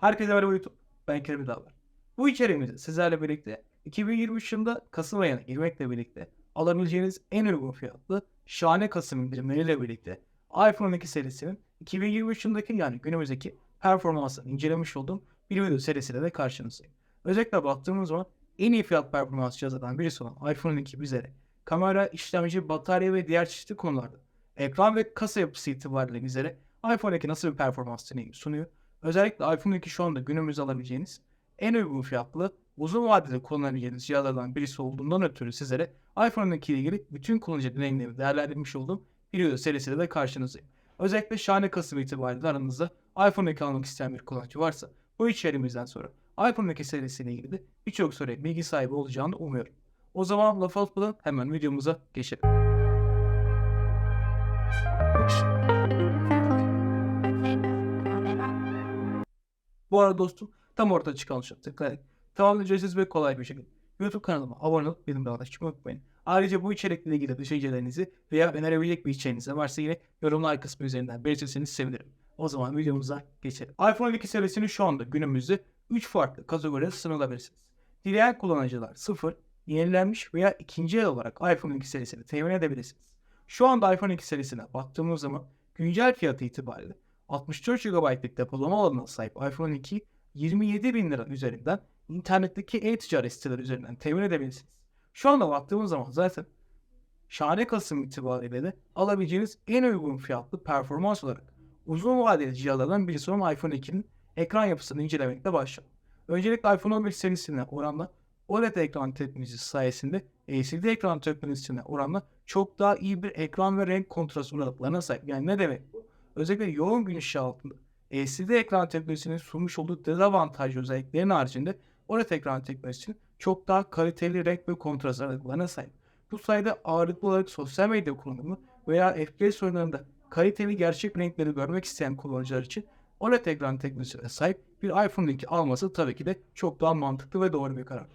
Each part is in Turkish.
Herkese merhaba YouTube. Ben Kerem Dağlar. Bu içeriğimizde sizlerle birlikte 2023 yılında Kasım ayına girmekle birlikte alabileceğiniz en uygun fiyatlı şahane Kasım indirimleriyle birlikte iPhone 12 serisinin 2023 yılındaki yani günümüzdeki performansını incelemiş olduğum bir video serisiyle de karşınızdayım. Özellikle baktığımız zaman en iyi fiyat performans cihazlardan birisi olan iPhone 12 bizlere kamera, işlemci, batarya ve diğer çeşitli konularda ekran ve kasa yapısı itibariyle bizlere iPhone 12 nasıl bir performans deneyimi sunuyor Özellikle iPhone 2 şu anda günümüzde alabileceğiniz en uygun fiyatlı, uzun vadede kullanabileceğiniz cihazlardan birisi olduğundan ötürü sizlere iPhone 2 ile ilgili bütün kullanıcı deneyimlerimi değerlendirmiş olduğum bir video serisiyle de karşınızdayım. Özellikle şahane Kasım itibariyle aranızda iPhone 2 almak isteyen bir kullanıcı varsa bu içeriğimizden sonra iPhone 2 serisiyle ilgili de birçok soruya bilgi sahibi olacağını umuyorum. O zaman laf atmadan hemen videomuza geçelim. Bu arada dostum tam ortada çıkan tuşa tıklayarak tamamen ücretsiz ve kolay bir şekilde YouTube kanalıma abone olup bildirimleri açmayı unutmayın. Ayrıca bu içerikle ilgili düşüncelerinizi veya önerebilecek bir içeriğiniz varsa yine yorumlar kısmı üzerinden belirtirseniz sevinirim. O zaman videomuza geçelim. iPhone 12 serisini şu anda günümüzde 3 farklı kategoriye sınırlayabilirsiniz. Dileyen kullanıcılar 0, yenilenmiş veya ikinci el olarak iPhone 12 serisini temin edebilirsiniz. Şu anda iPhone 12 serisine baktığımız zaman güncel fiyatı itibariyle 64 GB'lık depolama alanına sahip iPhone 2 27 bin lira üzerinden internetteki e-ticaret siteleri üzerinden temin edebilirsiniz. Şu anda baktığımız zaman zaten şahane Kasım itibariyle de alabileceğiniz en uygun fiyatlı performans olarak uzun vadeli cihazlardan birisi olan iPhone 2'nin ekran yapısını incelemekle başlayalım. Öncelikle iPhone 11 serisine oranla OLED ekran teknolojisi sayesinde LCD ekran teknolojisine oranla çok daha iyi bir ekran ve renk kontrast aralıklarına sahip. Yani ne demek bu? Özellikle yoğun gün ışığı altında LCD ekran teknolojisinin sunmuş olduğu dezavantajlı özelliklerin haricinde OLED ekran teknolojisinin çok daha kaliteli renk ve kontrast aralıklarına sahip. Bu sayede ağırlıklı olarak sosyal medya kullanımı veya FPS oyunlarında kaliteli gerçek renkleri görmek isteyen kullanıcılar için OLED ekran teknolojisine sahip bir iPhone 2 alması tabii ki de çok daha mantıklı ve doğru bir karar.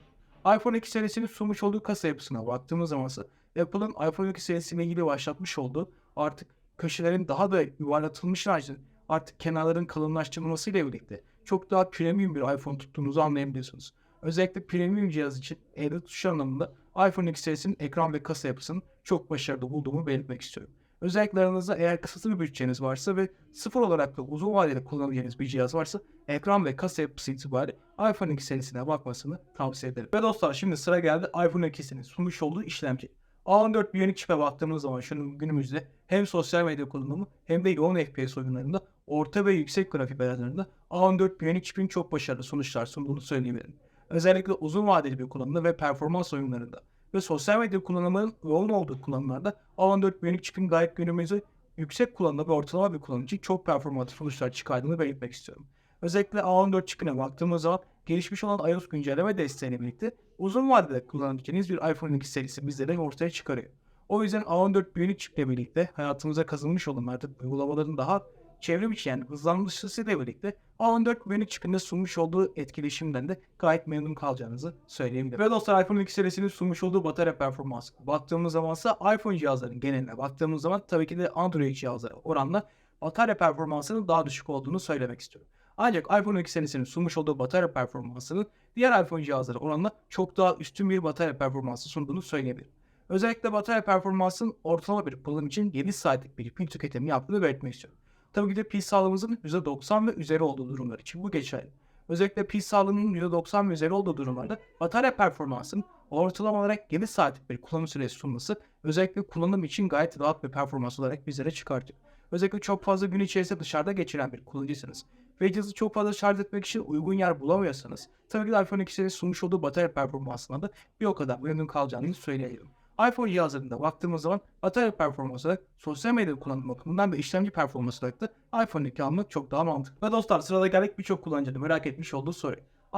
iPhone 2 serisinin sunmuş olduğu kasa yapısına baktığımız zaman ise Apple'ın iPhone 2 serisiyle ilgili başlatmış olduğu artık köşelerin daha da yuvarlatılmış haricinde artık kenarların kalınlaştırılması ile birlikte çok daha premium bir iPhone tuttuğunuzu anlayabiliyorsunuz. Özellikle premium cihaz için elde tutuş anlamında iPhone X serisinin ekran ve kasa yapısını çok başarılı bulduğumu belirtmek istiyorum. Özellikle aranızda eğer kısıtlı bir bütçeniz varsa ve sıfır olarak da uzun vadeli kullanabileceğiniz bir cihaz varsa ekran ve kasa yapısı itibariyle iPhone X serisine bakmasını tavsiye ederim. Ve dostlar şimdi sıra geldi iPhone 2'sinin sunmuş olduğu işlemci. A14 Bionic çipe baktığımız zaman şunun günümüzde hem sosyal medya kullanımı hem de yoğun FPS oyunlarında orta ve yüksek grafik ayarlarında A14 Bionic çipin çok başarılı sonuçlar sunduğunu söyleyebilirim. Özellikle uzun vadeli bir kullanımda ve performans oyunlarında ve sosyal medya kullanımının yoğun olduğu kullanımlarda A14 Bionic çipin gayet günümüzde yüksek kullanımda ve ortalama bir kullanım için çok performanslı sonuçlar çıkardığını belirtmek istiyorum. Özellikle A14 çipine baktığımız zaman gelişmiş olan iOS güncelleme desteğiyle birlikte uzun vadede kullanabileceğiniz bir iPhone 2 serisi bizlere ortaya çıkarıyor. O yüzden A14 Bionic çiple birlikte hayatımıza kazınmış olan artık uygulamaların daha çevrim içi yani hızlanmışlısıyla birlikte A14 Bionic çipinde sunmuş olduğu etkileşimden de gayet memnun kalacağınızı söyleyebilirim. Ve dostlar iPhone 2 serisinin sunmuş olduğu batarya performansı. Baktığımız zaman ise iPhone cihazların geneline baktığımız zaman tabii ki de Android cihazlara oranla batarya performansının daha düşük olduğunu söylemek istiyorum. Ancak iPhone 2 serisinin sunmuş olduğu batarya performansının diğer iPhone cihazlara oranla çok daha üstün bir batarya performansı sunduğunu söyleyebilirim. Özellikle batarya performansının ortalama bir kullanım için 7 saatlik bir pil tüketimi yaptığını belirtmek istiyorum. Tabii ki de pil sağlığımızın %90 ve üzeri olduğu durumlar için bu geçerli. Özellikle pil sağlığının %90 ve üzeri olduğu durumlarda batarya performansının ortalama olarak 7 saatlik bir kullanım süresi sunması özellikle kullanım için gayet rahat bir performans olarak bizlere çıkartıyor. Özellikle çok fazla gün içerisinde dışarıda geçiren bir kullanıcısınız ve cihazı çok fazla şarj etmek için uygun yer bulamıyorsanız tabii ki de iPhone 2'sinin sunmuş olduğu batarya performansına da bir o kadar memnun kalacağını söyleyebilirim. iPhone cihazlarında baktığımız zaman batarya performansı olarak sosyal medya kullanım bakımından ve işlemci performansı olarak da iPhone 2 almak çok daha mantıklı. Ve dostlar sırada geldik birçok kullanıcının merak etmiş olduğu soru.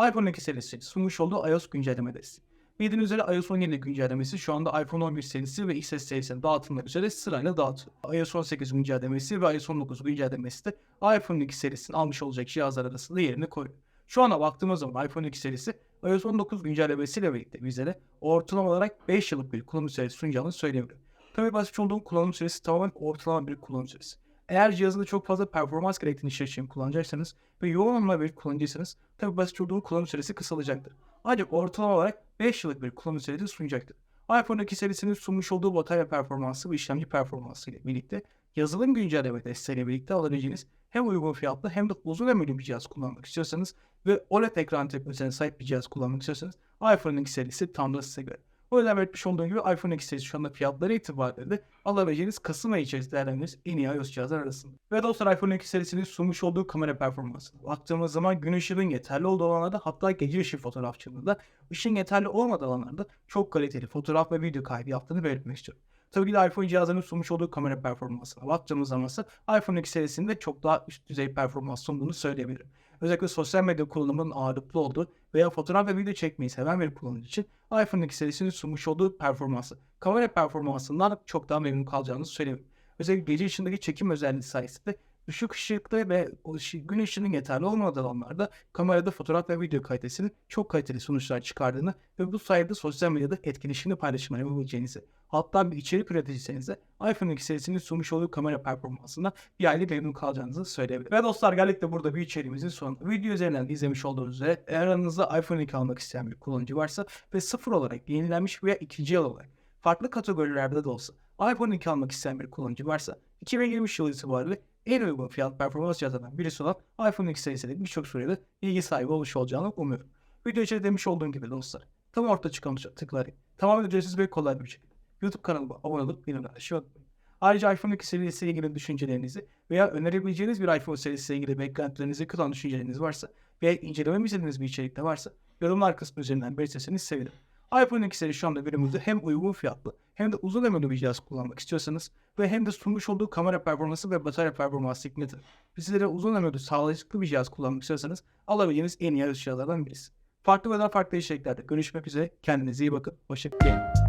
iPhone 2 serisi sunmuş olduğu iOS güncelleme. Bildiğiniz üzere iOS 17 güncellemesi şu anda iPhone 11 serisi ve XS serisinin dağıtımları üzere sırayla dağıtıyor. iOS 18 güncellemesi ve iOS 19 güncellemesi de iPhone 2 serisinin almış olacak cihazlar arasında yerini koyuyor. Şu ana baktığımız zaman iPhone 2 serisi iOS 19 güncellemesiyle birlikte bizlere ortalama olarak 5 yıllık bir kullanım süresi sunacağını söyleyebilirim. Tabii basit olduğum kullanım süresi tamamen ortalama bir kullanım süresi. Eğer cihazında çok fazla performans gerektiğini işler için kullanacaksanız ve yoğun bir kullanıcıysanız tabi basit olduğu kullanım süresi kısalacaktır. Ancak ortalama olarak 5 yıllık bir kullanım süresi sunacaktır. iPhone 2 serisinin sunmuş olduğu batarya performansı ve işlemci performansı ile birlikte yazılım güncelleme desteğiyle birlikte alabileceğiniz hem uygun fiyatlı hem de uzun ömürlü bir cihaz kullanmak istiyorsanız ve OLED ekran teknolojisine sahip bir cihaz kullanmak istiyorsanız iPhone 2 serisi tam da size göre. O yüzden belirtmiş olduğum gibi iPhone X şu anda fiyatları itibariyle alabileceğiniz Kasım ayı içerisinde en iyi iOS cihazlar arasında. Ve dostlar iPhone X serisinin sunmuş olduğu kamera performansı. Baktığımız zaman gün ışığının yeterli olduğu alanlarda hatta gece ışığı fotoğrafçılığında ışığın yeterli olmadığı alanlarda çok kaliteli fotoğraf ve video kaydı yaptığını belirtmek istiyorum. Tabii ki de iPhone cihazlarının sunmuş olduğu kamera performansına baktığımız zaman ise iPhone X serisinde çok daha üst düzey performans sunduğunu söyleyebilirim. Özellikle sosyal medya kullanımının ağırlıklı olduğu veya fotoğraf ve video çekmeyi seven bir kullanıcı için iPhone X serisinin sunmuş olduğu performansı, kamera performansından çok daha memnun kalacağınızı söyleyebilirim. Özellikle gece ışığındaki çekim özelliği sayesinde düşük ışıkta ve gün ışığının yeterli olmadığı alanlarda kamerada fotoğraf ve video kalitesinin çok kaliteli sonuçlar çıkardığını ve bu sayede sosyal medyada etkileşimli paylaşımlar yapabileceğinizi hatta bir içerik üreticiyseniz de iPhone X serisinin sunmuş olduğu kamera performansından bir aile memnun kalacağınızı söyleyebilirim. Ve dostlar geldik de burada bir içeriğimizin sonuna. Video üzerinden izlemiş olduğunuz üzere eğer aranızda iPhone 2 almak isteyen bir kullanıcı varsa ve sıfır olarak yenilenmiş veya ikinci el olarak farklı kategorilerde de olsa iPhone 2 almak isteyen bir kullanıcı varsa 2023 yılı itibariyle en uygun fiyat performans cihazlarından birisi olan iPhone X serisiyle birçok soruya ilgi sahibi olmuş olacağını umuyorum. Video içinde demiş olduğum gibi dostlar tam orta çıkan tıklayarak tamamen ücretsiz ve kolay bir şekilde YouTube kanalıma abone olup benimle unutmayın. Ayrıca iPhone 2 serisiyle ilgili düşüncelerinizi veya önerebileceğiniz bir iPhone serisiyle ilgili beklentilerinizi kılan düşünceleriniz varsa veya incelememi istediğiniz bir içerikte varsa yorumlar kısmı üzerinden belirtirseniz sevinirim. iPhone 2 seri şu anda günümüzde hem uygun fiyatlı hem de uzun ömürlü bir cihaz kullanmak istiyorsanız ve hem de sunmuş olduğu kamera performansı ve batarya performansı hikmeti sizlere uzun ömürlü sağlayıcı bir cihaz kullanmak istiyorsanız alabileceğiniz en iyi cihazlardan birisi. Farklı ve daha farklı içeriklerde görüşmek üzere. Kendinize iyi bakın. Hoşçakalın.